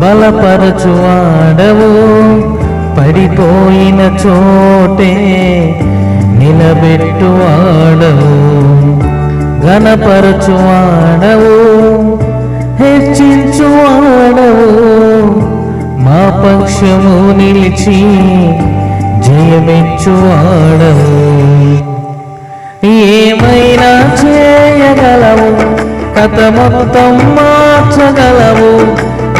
బలపరచువాడవు. పడిపోయిన చోటే నిలబెట్టువాడవు. ఘనపరచువాడవు. హెచ్చించువాడవు. మా పక్షము నిలిచి జయమిచ్చువాడవు. ఏమైనా చేయగలవు? కథ మొత్తం మార్చగలవు.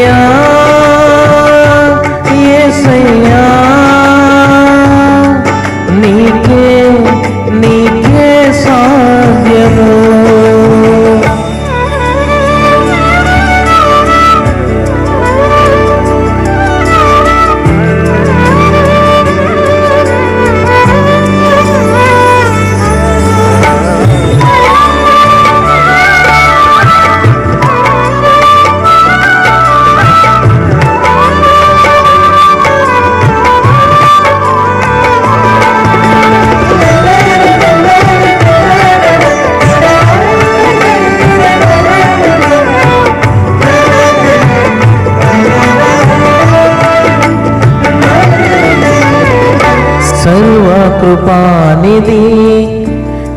ఏసయ్యా ఏసయ్యా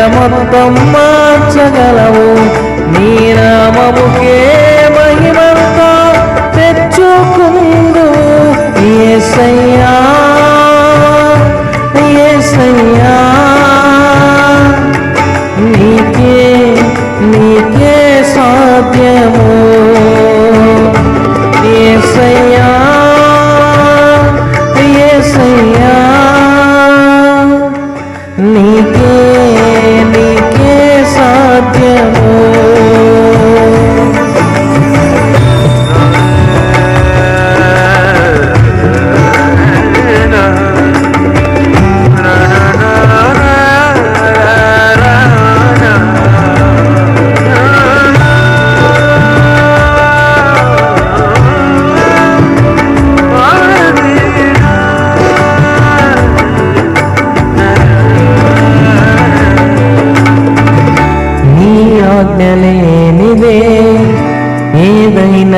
జగమొత్తం మార్చగలవు. నీ నామముకే మహిమంతా తెచ్చుకుందు. ఏసయ్యా ఏసయ్యా. నీకే నీకే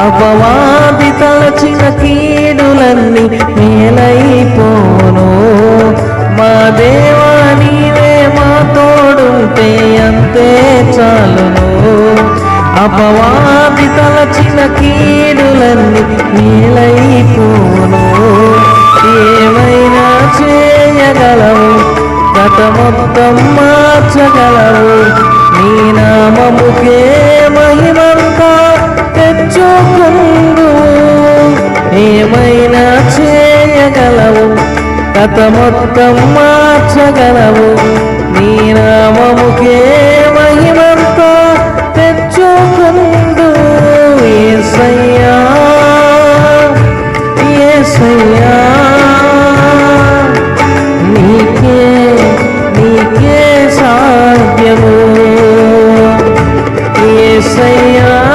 అపవాది తలచిన కీడులన్నీ మేలైపోను మా దేవా నీవే మా తోడుంటే అంతే చాలును. అపవాది తలచిన కీడులన్నీ మేలైపో చేయగలవు. గత మొత్తం మార్చగలవు. నీ నామముకే మహిమంతా తెచ్చుకుందు ఏ సయ్యా నీకే నీకే సాధ్యము. ఏసయ్యా.